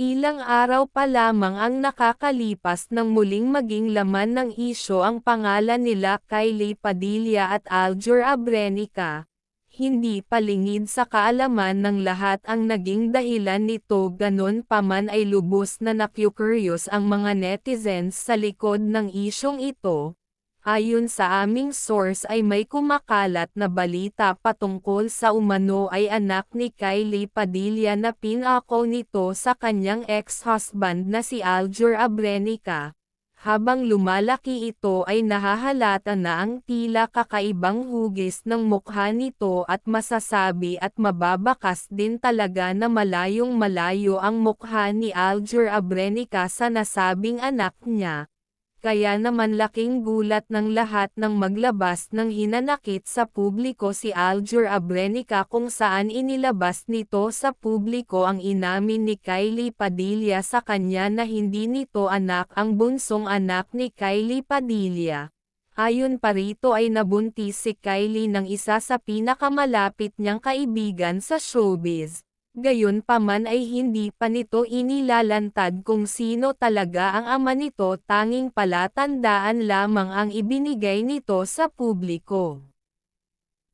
Ilang araw pa lamang ang nakakalipas nang muling maging laman ng isyo ang pangalan nila Kylie Padilla at Aljur Abrenica. Hindi palingid sa kaalaman ng lahat ang naging dahilan nito ganon pa man ay lubos na nakyukurious ang mga netizens sa likod ng isyong ito. Ayon sa aming source ay may kumakalat na balita patungkol sa umano ay anak ni Kylie Padilla na pinako nito sa kanyang ex-husband na si Aljur Abrenica. Habang lumalaki ito ay nahahalata na ang tila kakaibang hugis ng mukha nito at masasabi at mababakas din talaga na malayong malayo ang mukha ni Aljur Abrenica sa nasabing anak niya kaya naman laking gulat ng lahat ng maglabas ng hinanakit sa publiko si Aljur Abrenica kung saan inilabas nito sa publiko ang inamin ni Kylie Padilla sa kanya na hindi nito anak ang bunsong anak ni Kylie Padilla. Ayon pa rito ay nabuntis si Kylie ng isa sa pinakamalapit niyang kaibigan sa showbiz. Gayon pa man ay hindi pa nito inilalantad kung sino talaga ang ama nito tanging palatandaan lamang ang ibinigay nito sa publiko.